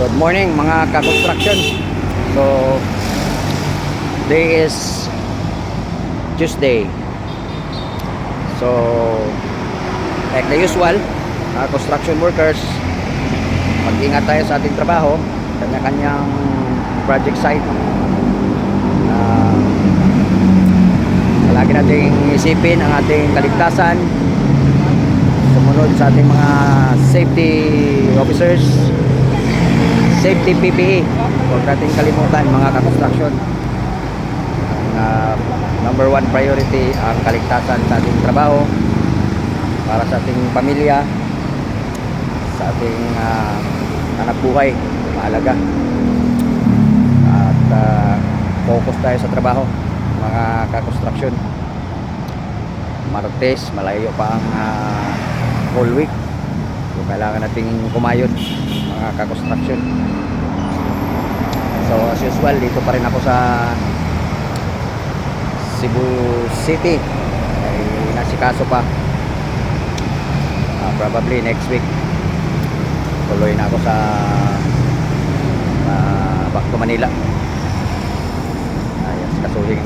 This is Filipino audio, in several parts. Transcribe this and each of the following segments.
Good morning mga ka-construction. So, today is Tuesday. So, like the usual, mga construction workers, mag-ingat tayo sa ating trabaho, kanya-kanyang project site. Uh, lagi nating isipin ang ating kaligtasan, sumunod sa ating mga safety officers, safety PPE. Huwag natin kalimutan mga ka-construction. Ang ah, number one priority ang kaligtasan sa ating trabaho para sa ating pamilya, sa ating ah, anak buhay, mahalaga. At ah, focus tayo sa trabaho mga ka-construction. Martes, malayo pa ang ah, whole week. So, kailangan nating kumayod mga ka-construction. So, as usual, dito pa rin ako sa Cebu City. Ay, nasikaso pa. Ah, probably next week. Tuloy na ako sa ah, back to Manila. Ayos, kasuhing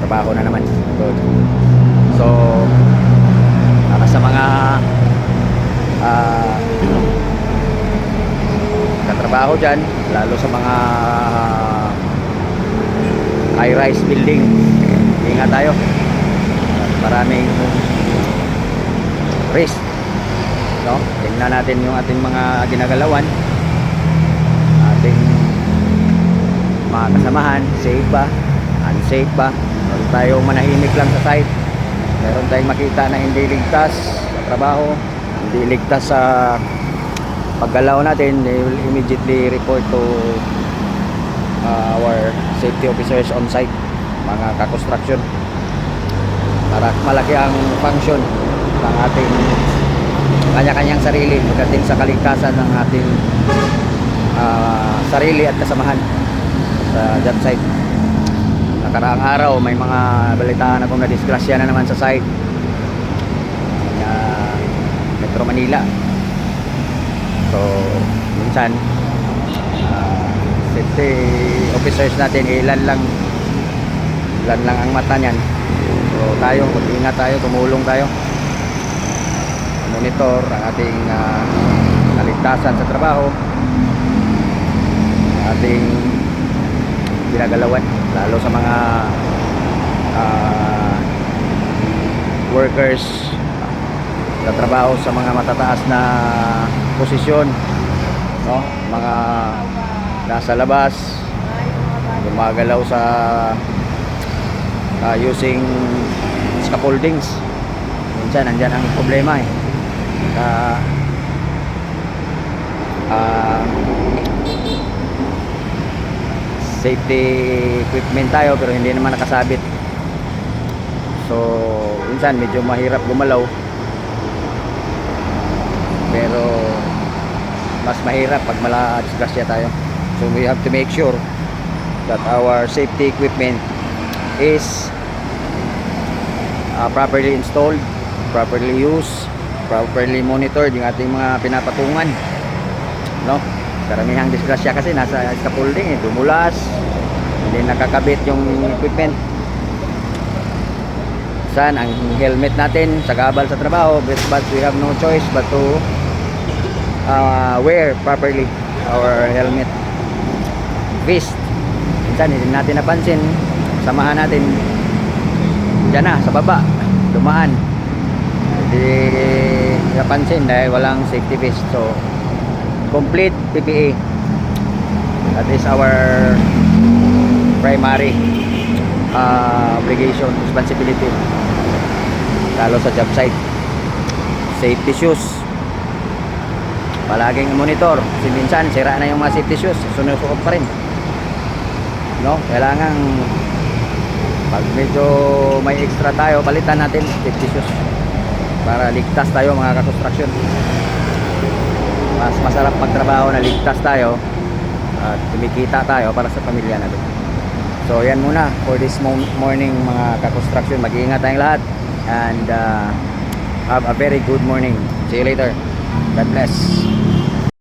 trabaho na naman. Good. So, para sa mga ah, katrabaho dyan, lalo sa mga high-rise building, ingat tayo. Maraming risk. No? Tingnan natin yung ating mga ginagalawan. Ating mga kasamahan, safe ba? Unsafe ba? Huwag tayo manahimik lang sa site. Meron tayong makita na hindi ligtas sa trabaho, hindi ligtas sa paggalaw natin, they will immediately report to uh, our safety officers on site, mga ka-construction. Para malaki ang function ng ating kanya-kanyang sarili pagdating sa kaligtasan ng ating uh, sarili at kasamahan sa job site. Nakaraang araw may mga balitaan akong na-disgrasya na naman sa site. Uh, Metro Manila. So, minsan uh, safety officers natin ilan lang ilan lang ang mata niyan. So, tayo, mag-ingat tayo, tumulong tayo. Monitor ang ating uh, kaligtasan sa trabaho. Ating ginagalawan lalo sa mga uh, workers na trabaho sa mga matataas na posisyon no? Mga nasa labas gumagalaw sa uh, using scaffoldings minsan nandyan ang problema eh. Uh, uh, safety equipment tayo pero hindi naman nakasabit. So minsan medyo mahirap gumalaw pero mas mahirap pag mala disgrasya tayo. So we have to make sure that our safety equipment is uh, properly installed properly used properly monitored yung ating mga pinapatungan no? Karamihang disgrasya kasi nasa scaffolding eh, dumulas hindi nakakabit yung equipment. Saan ang helmet natin? Sa gabal sa trabaho but, but we have no choice but to uh, wear properly our helmet. Vest. Minsan hindi natin napansin. Samahan natin. Dyan na sa baba. Dumaan. Hindi napansin dahil walang safety vest. So complete PPE that is our primary uh, obligation responsibility. Lalo sa job site. Safety shoes palaging monitor. Kasi minsan sira na yung mga safety shoes. Sunusuot pa rin. No? Kailangan pag medyo may extra tayo palitan natin safety shoes para ligtas tayo mga ka-construction. Mas masarap magtrabaho na ligtas tayo at kumikita tayo para sa pamilya natin. So yan muna for this mo- morning mga ka-construction. Mag-iingat tayong lahat and uh, have a very good morning. See you later God bless